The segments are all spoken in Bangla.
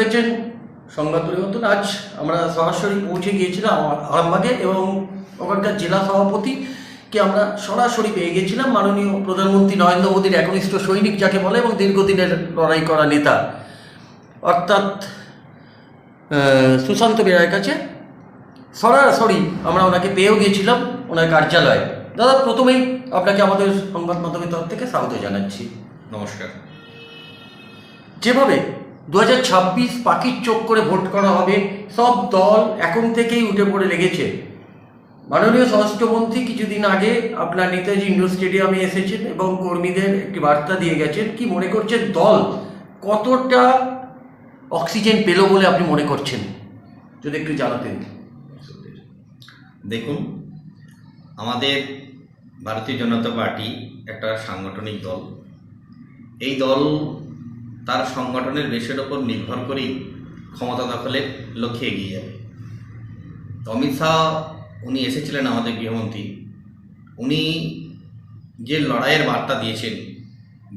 দেখছেন সংবাদ পরিবর্তন আজ আমরা সরাসরি পৌঁছে গিয়েছিলাম আরামবাগে এবং ওখানকার জেলা সভাপতিকে আমরা সরাসরি পেয়ে গিয়েছিলাম। মাননীয় প্রধানমন্ত্রী নরেন্দ্র মোদীর একনিষ্ঠ সৈনিক যাকে বলে এবং দীর্ঘদিনের লড়াই করা নেতা। অর্থাৎ সুশান্ত বেরায়ের কাছে সরাসরি আমরা ওনাকে পেয়েও গিয়েছিলাম ওনার কার্যালয়ে। দাদা প্রথমেই আপনাকে আমাদের সংবাদ মাধ্যমের তরফ থেকে স্বাগত জানাচ্ছি। নমস্কার। যেভাবে দু হাজার ছাব্বিশ পাখির চোখ করে ভোট করা হবে, সব দল এখন থেকেই উঠে পড়ে লেগেছে। মাননীয় স্বরাষ্ট্রমন্ত্রী কিছুদিন আগে আপনার নেতাজি ইন্ডোর স্টেডিয়ামে এসেছেন এবং কর্মীদের একটি বার্তা দিয়ে গেছেন, কি মনে করছেন দল কতটা অক্সিজেন পেল বলে আপনি মনে করছেন? যদি একটু জানাতেন। দেখুন, আমাদের ভারতীয় জনতা পার্টি একটা সাংগঠনিক দল। এই দল তার সংগঠনের বেশের ওপর নির্ভর করেই ক্ষমতা দখলের লক্ষ্যে এগিয়ে যাবে তো অমিত শাহ, উনি এসেছিলেন আমাদের গৃহমন্ত্রী। উনি যে লড়াইয়ের বার্তা দিয়েছেন,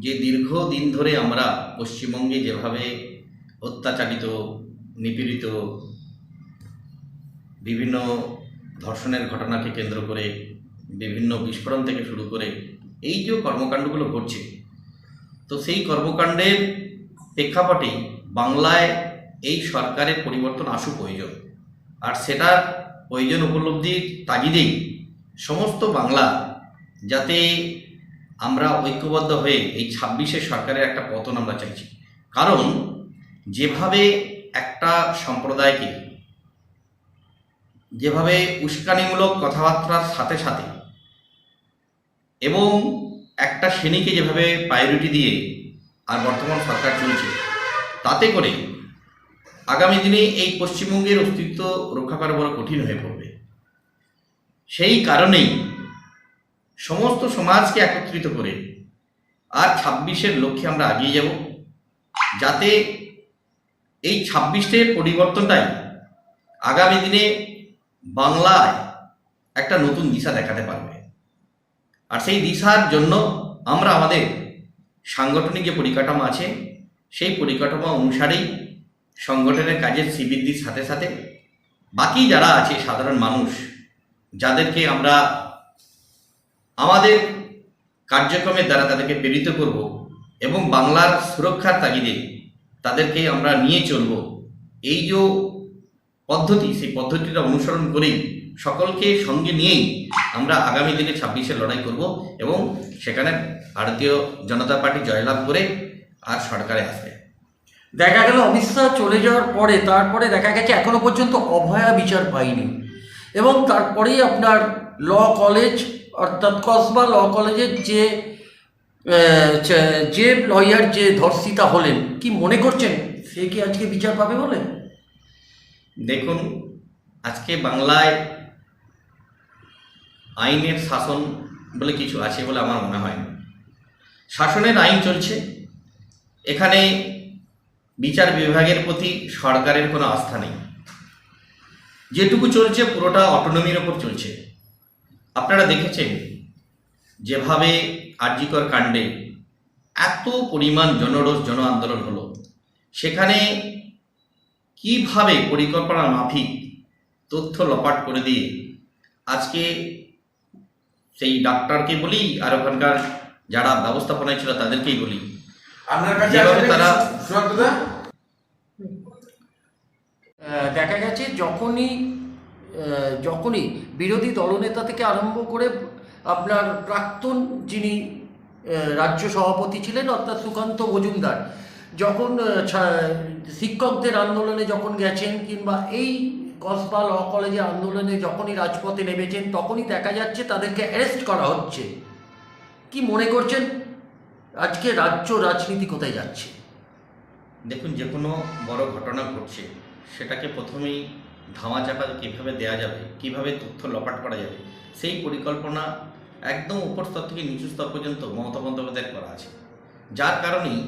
যে দীর্ঘদিন ধরে আমরা পশ্চিমবঙ্গে যেভাবে অত্যাচারিত, নিপীড়িত, বিভিন্ন ধর্ষণের ঘটনাকে কেন্দ্র করে, বিভিন্ন বিস্ফোরণ থেকে শুরু করে, এই যে কর্মকাণ্ডগুলো ঘটছে, তো সেই কর্মকাণ্ডের প্রেক্ষাপটেই বাংলায় এই সরকারের পরিবর্তন আসুক প্রয়োজন। আর সেটার প্রয়োজন উপলব্ধির তাগিদেই সমস্ত বাংলা যাতে আমরা ঐক্যবদ্ধ হয়ে এই ছাব্বিশে সরকারের একটা পতন আমরা চাইছি। কারণ যেভাবে একটা সম্প্রদায়কে যেভাবে উস্কানিমূলক কথাবার্তার সাথে সাথে এবং একটা শ্রেণীকে যেভাবে প্রায়োরিটি দিয়ে বর্তমান সরকার চলছে। তাতে করে আগামী দিনে এই পশ্চিমবঙ্গের অস্তিত্ব রক্ষা করা বড় কঠিন হয়ে পড়বে। সেই কারণেই সমস্ত সমাজকে একত্রিত করে আর ছাব্বিশের লক্ষ্যে আমরা এগিয়ে যাব, যাতে এই ছাব্বিশের পরিবর্তনটাই আগামী দিনে বাংলায় একটা নতুন দিশা দেখাতে পারবে। আর সেই দিশার জন্য আমরা আমাদের সাংগঠনিক যে পরিকাঠামো আছে, সেই পরিকাঠামো অনুসারেই সংগঠনের কাজের শ্রীবৃদ্ধির সাথে সাথে বাকি যারা আছে সাধারণ মানুষ, যাদেরকে আমরা আমাদের কার্যক্রমের দ্বারা তাদেরকে প্রেরিত করব এবং বাংলার সুরক্ষার তাগিদে তাদেরকে আমরা নিয়ে চলব, এই যে পদ্ধতি, সেই পদ্ধতিটা অনুসরণ করেই সকলকে সঙ্গে নিয়েই আমরা আগামী দিনে ছাব্বিশে লড়াই করব এবং সেখানে ভারতীয় জনতা পার্টি জয়লাভ করে আর সরকারে আসবে। দেখা গেল অমিত শাহ চলে যাওয়ার পরে তারপরে দেখা গেছে এখনও পর্যন্ত অভয়া বিচার পাইনি এবং তারপরেই আপনার ল কলেজ অর্থাৎ কসবা ল কলেজের যে যে- যে লয়ার যে ধর্ষিতা হলেন কি মনে করছেন সে কি আজকে বিচার পাবে বলে? দেখুন আজকে বাংলায় আইনের শাসন বলে কিছু আছে বলে আমার মনে হয় না। শাসনের আইন চলছে। এখানে বিচার বিভাগের প্রতি সরকারের কোনো আস্থা নেই। যেটুকু চলছে পুরোটা অটোনমির ওপর চলছে। আপনারা দেখেছেন যেভাবে আর্যিকর কাণ্ডে এত পরিমাণ জনরোষ, জন আন্দোলন হলো। সেখানে কীভাবে পরিকল্পনা মাফিক তথ্য লপাট করে দিয়ে আজকে সেই ডাক্তারকে বলি আর ওখানকার যারা ব্যবস্থাপনায় ছিল তাদেরকেই বলি। আপনার কাছে তারা- দেখা গেছে যখনই যখনই বিরোধী দলনেতা থেকে আরম্ভ করে আপনার প্রাক্তন যিনি রাজ্য সভাপতি ছিলেন অর্থাৎ সুকান্ত মজুমদার যখন ছা- শিক্ষকদের আন্দোলনে যখন গেছেন কিংবা এই কসবা ল কলেজে আন্দোলনে যখনই রাজপথে নেমেছেন, তখনই দেখা যাচ্ছে তাদেরকে অ্যারেস্ট করা হচ্ছে। কি মনে করছেন? আজকে রাজ্য রাজনীতি কোথায় যাচ্ছে? দেখুন, যে কোনো বড় ঘটনা ঘটছে, সেটাকে প্রথমেই ধামাচাপা কীভাবে দেওয়া যাবে, কীভাবে তথ্য লপাট করা যাবে, সেই পরিকল্পনা একদম উপর স্তর থেকে নিচু স্তর পর্যন্ত মমতা বন্দ্যোপাধ্যায়ের করা আছে। যার কারণেই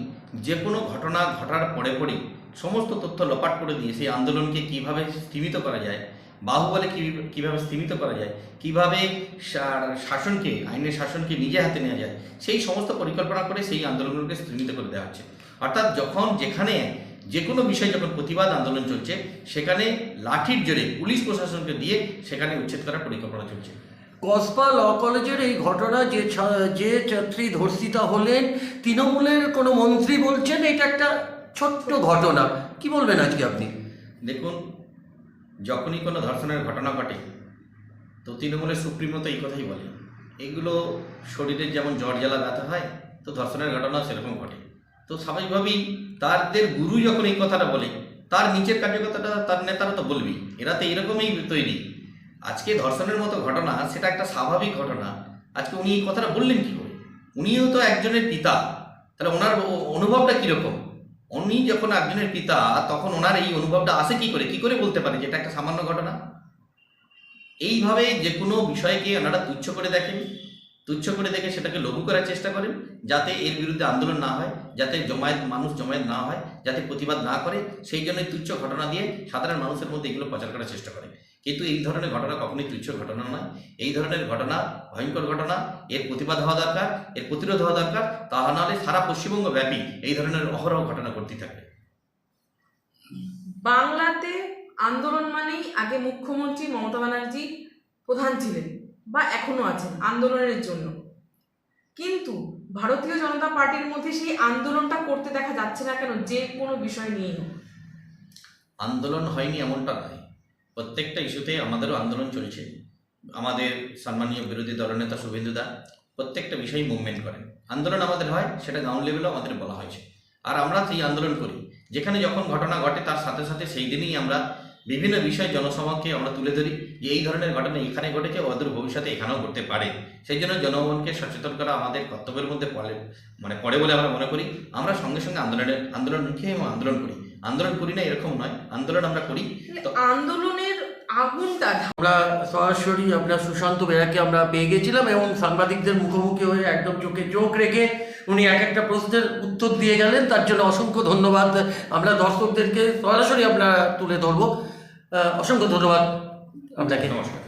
যে কোনো ঘটনা ঘটার পরে পরেই সমস্ত তথ্য লোপাট করে দিয়ে সেই আন্দোলনকে কীভাবে স্তীমিত করা যায়, বাহুবলে কীভাবে স্তীমিত করা যায়, কীভাবে শাসনকে, আইনের শাসনকে নিজে হাতে নেওয়া যায়, সেই সমস্ত পরিকল্পনা করে সেই আন্দোলনগুলোকে স্তীমিত করে দেওয়া হচ্ছে। অর্থাৎ যখন যেখানে যে কোনো বিষয়ে যখন প্রতিবাদ আন্দোলন চলছে, সেখানে লাঠির জোরে পুলিশ প্রশাসনকে দিয়ে সেখানে উচ্ছেদ করার পরিকল্পনা চলছে। কসবা ল কলেজের এই ঘটনা যে যে ছাত্রী ধর্ষিতা হলেন, তৃণমূলের কোনো মন্ত্রী বলছেন, এটা একটা ছোট্ট ঘটনা, কি বলবেন আজকে আপনি? দেখুন, যখনই কোনো ধর্ষণের ঘটনা ঘটে, তো তৃণমূলের সুপ্রিমো তো এই কথাই বলে। এগুলো শরীরের যেমন জ্বর, জ্বালা, ব্যথা হয়, তো ধর্ষণের ঘটনা সেরকম ঘটে। তো স্বাভাবিকভাবেই তাদের গুরু যখন এই কথাটা বলে, তার নিচের কার্যকর্তাটা, তার নেতারা তো বলবেই, এরা তো এরকমই তৈরি। আজকে ধর্ষণের মতো ঘটনা, সেটা একটা স্বাভাবিক ঘটনা। আজকে উনি এই কথাটা বললেন কি করে? উনিও তো একজনের পিতা, তাহলে ওনার অনুভবটা কীরকম? উনি যখন একজনের পিতা, তখন ওনার এই অনুভবটা আসে কি করে? কি করে বলতে পারে যে এটা একটা সামান্য ঘটনা? এইভাবে যে কোনো বিষয়কে ওনারা তুচ্ছ করে দেখেন। তুচ্ছ করে দেখে সেটাকে লঘু করার চেষ্টা করেন, যাতে এর বিরুদ্ধে আন্দোলন না হয়, যাতে জমায়েত, মানুষ জমায়েত না হয়, যাতে প্রতিবাদ না করে, সেই জন্যই তুচ্ছ ঘটনা দিয়ে সাধারণ মানুষের মধ্যে এগুলো প্রচার করার চেষ্টা করে কিন্তু এই ধরনের ঘটনা কখনোই তুচ্ছ ঘটনা নয়। এই ধরনের ঘটনা ভয়ঙ্কর ঘটনা এর প্রতিবাদ হওয়া দরকার এর প্রতিরোধ হওয়া দরকার তা নাহলে সারা পশ্চিমবঙ্গ ব্যাপী এই ধরনের অহরহ ঘটনা ঘটতে থাকবে। বাংলাতে আন্দোলন মানেই আগে মুখ্যমন্ত্রী মমতা ব্যানার্জি প্রধান ছিলেন বা এখনও আছেন আন্দোলনের জন্য। কিন্তু ভারতীয় জনতা পার্টির মধ্যে সেই আন্দোলনটা করতে দেখা যাচ্ছে না কেন? যে কোনো বিষয় নিয়ে আন্দোলন হয়নি এমনটা নয়। প্রত্যেকটা ইস্যুতে আমাদেরও আন্দোলন চলছে। আমাদের সম্মানীয় বিরোধী দলনেতা শুভেন্দু দা প্রত্যেকটা বিষয়ে মুভমেন্ট করেন। আন্দোলন আমাদের হয়, সেটা গ্রাউন্ড লেভেলেও আমাদের বলা হয়েছে। আর আমরা সেই আন্দোলন করি। যেখানে যখন ঘটনা ঘটে, তার সাথে সাথে সেই দিনই আমরা বিভিন্ন বিষয় জনসমাজকে আমরা তুলে ধরি যে এই ধরনের ঘটনা এখানে ঘটেছে অদূর ভবিষ্যতে এখানেও ঘটতে পারে। সেই জন্য জনগণকে সচেতন করা আমাদের কর্তব্যের মধ্যে পড়ে মানে পড়ে বলে আমরা মনে করি। আমরা সঙ্গে সঙ্গে আন্দোলনের আন্দোলন মুখে আন্দোলন করি। আন্দোলন করি না এরকম নয়। আন্দোলন আমরা করি। তাহলে আন্দোলনের আগুনটা আমরা সরাসরি আমরা সুশান্ত বেরাকে আমরা পেয়ে গেছিলাম এবং সাংবাদিকদের মুখোমুখি হয়ে একদম চোখে চোখ রেখে উনি এক একটা প্রশ্নের উত্তর দিয়ে গেলেন। তার জন্য অসংখ্য ধন্যবাদ। আমরা দর্শকদেরকে সরাসরি আমরা তুলে ধরবো। অসংখ্য ধন্যবাদ আপনাকে। নমস্কার।